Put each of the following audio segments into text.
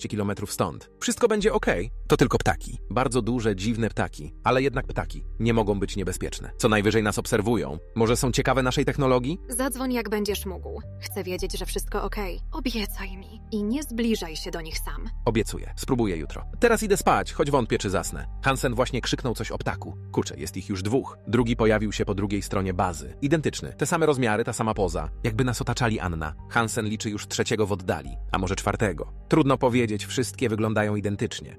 km stąd. Wszystko będzie ok. To tylko ptaki. Bardzo duże, dziwne ptaki. Ale jednak ptaki. Nie mogą być niebezpieczne. Co najwyżej nas obserwują. Może są ciekawe naszej technologii? Zadzwoń jak będziesz mógł. Chcę wiedzieć, że wszystko okej. Obiecaj mi. I nie zbliżaj się do nich sam. Obiecuję. Spróbuję jutro. Teraz idę spać, choć wątpię, czy zasnę. Hansen właśnie krzyknął coś o ptaku. Kurczę, jest ich już dwóch. Drugi pojawił się po drugiej stronie bazy. Identyczny. Te same rozmiary, ta sama poza. Jakby nas otaczali Anna. Hansen liczy już trzeciego w oddali. A może czwartego. Trudno powiedzieć, wszystkie wyglądają identycznie.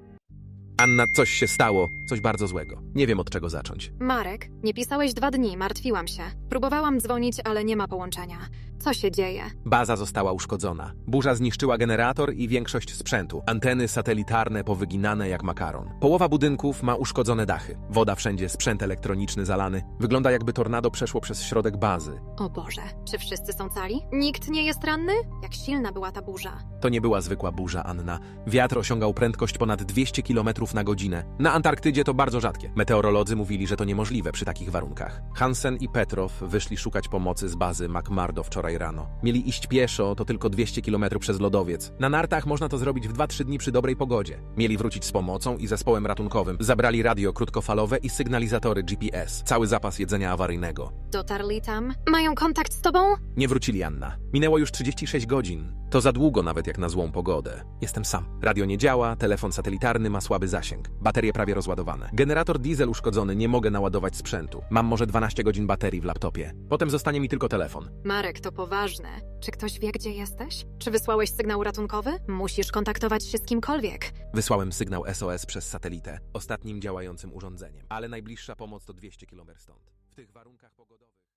Anna, coś się stało. Coś bardzo złego. Nie wiem od czego zacząć. Marek, nie pisałeś dwa dni, martwiłam się. Próbowałam dzwonić, ale nie ma połączenia. Co się dzieje? Baza została uszkodzona. Burza zniszczyła generator i większość sprzętu. Anteny satelitarne powyginane jak makaron. Połowa budynków ma uszkodzone dachy. Woda wszędzie, sprzęt elektroniczny zalany. Wygląda jakby tornado przeszło przez środek bazy. O Boże, czy wszyscy są cali? Nikt nie jest ranny? Jak silna była ta burza? To nie była zwykła burza, Anna. Wiatr osiągał prędkość ponad 200 km na godzinę. Na Antarktydzie to bardzo rzadkie. Meteorolodzy mówili, że to niemożliwe przy takich warunkach. Hansen i Petrow wyszli szukać pomocy z bazy McMurdo wczoraj rano. Mieli iść pieszo, to tylko 200 km przez lodowiec. Na nartach można to zrobić w 2-3 dni przy dobrej pogodzie. Mieli wrócić z pomocą i zespołem ratunkowym. Zabrali radio krótkofalowe i sygnalizatory GPS. Cały zapas jedzenia awaryjnego. Dotarli tam? Mają kontakt z tobą? Nie wrócili, Anna. Minęło już 36 godzin. To za długo nawet jak na złą pogodę. Jestem sam. Radio nie działa, telefon satelitarny ma słaby zasięg. Baterie prawie rozładowane. Generator diesel uszkodzony, nie mogę naładować sprzętu. Mam może 12 godzin baterii w laptopie. Potem zostanie mi tylko telefon. Marek, to poważne. Czy ktoś wie, gdzie jesteś? Czy wysłałeś sygnał ratunkowy? Musisz kontaktować się z kimkolwiek. Wysłałem sygnał SOS przez satelitę, ostatnim działającym urządzeniem. Ale najbliższa pomoc to 200 km stąd. Tych warunkach pogodowych...